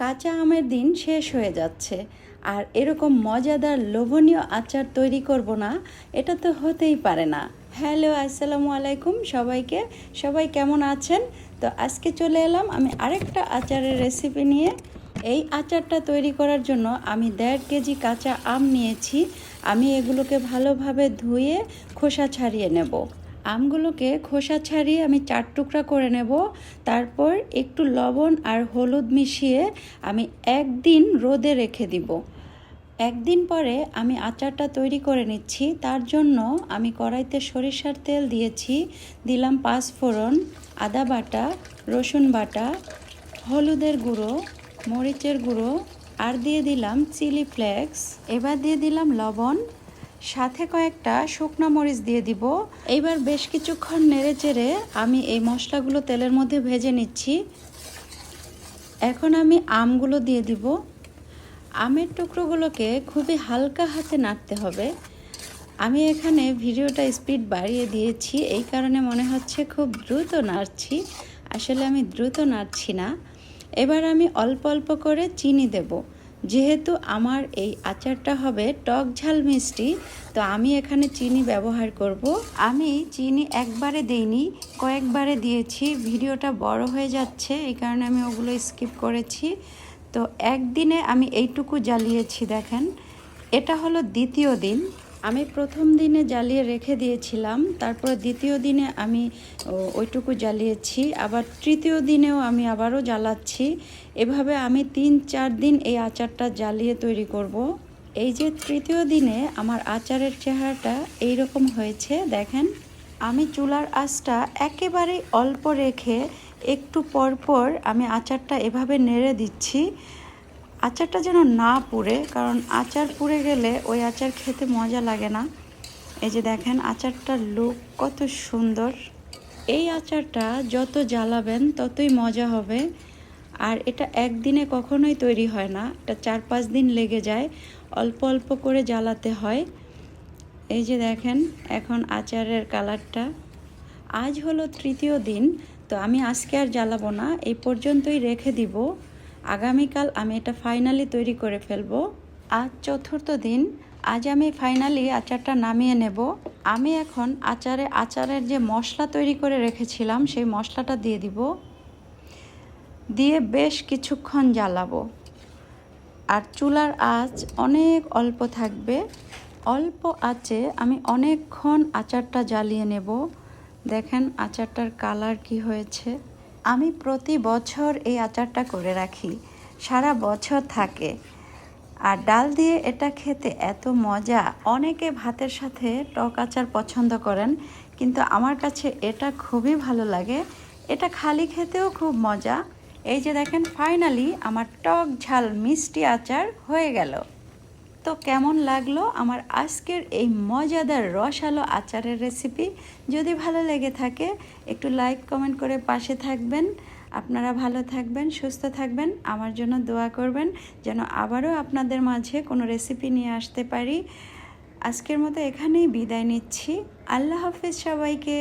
কাঁচা আমের দিন শেষ হয়ে যাচ্ছে। আর এরকম মজাদার লোভনীয় আচার তৈরি করব না, এটা তো হতেই পারে না। হ্যালো, আসসালামু আলাইকুম সবাইকে। সবাই কেমন আছেন? তো আজকে চলে এলাম আমি আরেকটা আচারের রেসিপি নিয়ে। এই আচারটা তৈরি করার জন্য আমি দেড় কেজি কাঁচা আম নিয়েছি। আমি এগুলোকে ভালোভাবে ধুয়ে খোসা ছাড়িয়ে নেব। আমগুলোকে খোসা ছাড়িয়ে আমি চার টুকরা করে নেব। তারপর একটু লবণ আর হলুদ মিশিয়ে আমি একদিন রোদে রেখে দিব। একদিন পরে আমি আচারটা তৈরি করে নিচ্ছি। তার জন্য আমি কড়াইতে সরিষার তেল দিয়েছি। দিলাম পাঁচ ফোড়ন আদা বাটা, রসুন বাটা, হলুদের গুঁড়ো, মরিচের গুঁড়ো আর দিয়ে দিলাম চিলি ফ্লেক্স। এবার দিয়ে দিলাম লবণ। সাথে কয়েকটা শুকনো মরিচ দিয়ে দিব। এইবার বেশ কিছুক্ষণ নেড়ে চেড়ে আমি এই মশলাগুলো তেলের মধ্যে ভেজে নিচ্ছি। এখন আমি আমগুলো দিয়ে দিব। আমের টুকরোগুলোকে খুবই হালকা হাতে নাড়তে হবে। আমি এখানে ভিডিওটা স্পিড বাড়িয়ে দিয়েছি, এই কারণে মনে হচ্ছে খুব দ্রুত নাড়ছি। আসলে আমি দ্রুত নাড়ছি না। এবার আমি অল্প অল্প করে চিনি দেব। যেহেতু আমার এই আচারটা হবে টক ঝাল মিষ্টি, তো আমি এখানে চিনি ব্যবহার করব। আমি চিনি একবারে দেইনি, কয়েকবারে দিয়েছি। ভিডিওটা বড় হয়ে যাচ্ছে, এই কারণে আমি ওগুলো স্কিপ করেছি। তো একদিনে আমি এইটুকু জ্বালিয়েছি, দেখেন। এটা হলো দ্বিতীয় দিন। আমি প্রথম দিনে জ্বালিয়ে রেখে দিয়েছিলাম, তারপর দ্বিতীয় দিনে আমি ওইটুকু জ্বালিয়েছি, আবার তৃতীয় দিনেও আমি আবারও জ্বালাচ্ছি। এভাবে আমি তিন চার দিন এই আচারটা জ্বালিয়ে তৈরি করব। এই যে তৃতীয় দিনে আমার আচারের চেহারাটা এই রকম হয়েছে, দেখেন। আমি চুলার আঁচটা একেবারেই অল্প রেখে একটু পর পর আমি আচারটা এভাবে নেড়ে দিচ্ছি। আচারটা যেন না পুড়ে, কারণ আচার পুড়ে গেলে ওই আচার খেতে মজা লাগে না। এই যে দেখেন আচারটার লুক কত সুন্দর। এই আচারটা যত জ্বালাবেন ততই মজা হবে। আর এটা একদিনে কখনোই তৈরি হয় না, এটা চার পাঁচ দিন লেগে যায়, অল্প অল্প করে জ্বালাতে হয়। এই যে দেখেন এখন আচারের কালারটা। আজ হলো তৃতীয় দিন, তো আমি আজকে আর জ্বালাবো না, এই পর্যন্তই রেখে দিব। আগামীকাল আমি এটা ফাইনালি তৈরি করে ফেলব। আজ চতুর্থ দিন, আজ আমি ফাইনালি আচারটা নামিয়ে নেব। আমি এখন আচারে, আচারের যে মশলা তৈরি করে রেখেছিলাম, সেই মশলাটা দিয়ে দিব। দিয়ে বেশ কিছুক্ষণ জ্বালাবো। আর চুলার আঁচ অনেক অল্প থাকবে। অল্প আঁচে আমি অনেকক্ষণ আচারটা জ্বালিয়ে নেব। দেখেন আচারটার কালার কি হয়েছে। আমি প্রতি বছর এই আচারটা করে রাখি। সারা বছর থাকে। আর ডাল দিয়ে এটা খেতে এত মজা। অনেকে ভাতের সাথে টক আচার পছন্দ করেন, কিন্তু আমার কাছে এটা খুবই ভালো লাগে। এটা খালি খেতেও খুব মজা। এই যে দেখেন ফাইনালি আমার টক ঝাল মিষ্টি আচার হয়ে গেল। তো কেমন লাগল আমার আজকের এই মজাদার রসালো আচারের রেসিপি যদি ভালো লেগে থাকে, একটু লাইক কমেন্ট করে পাশে থাকবেন। আপনারা ভালো থাকবেন, সুস্থ থাকবেন। আমার জন্য দোয়া করবেন যেন আবারও আপনাদের মাঝে কোনো রেসিপি নিয়ে আসতে পারি। আজকের মতো এখানেই বিদায় নিচ্ছি। আল্লাহ হাফিজ সবাইকে।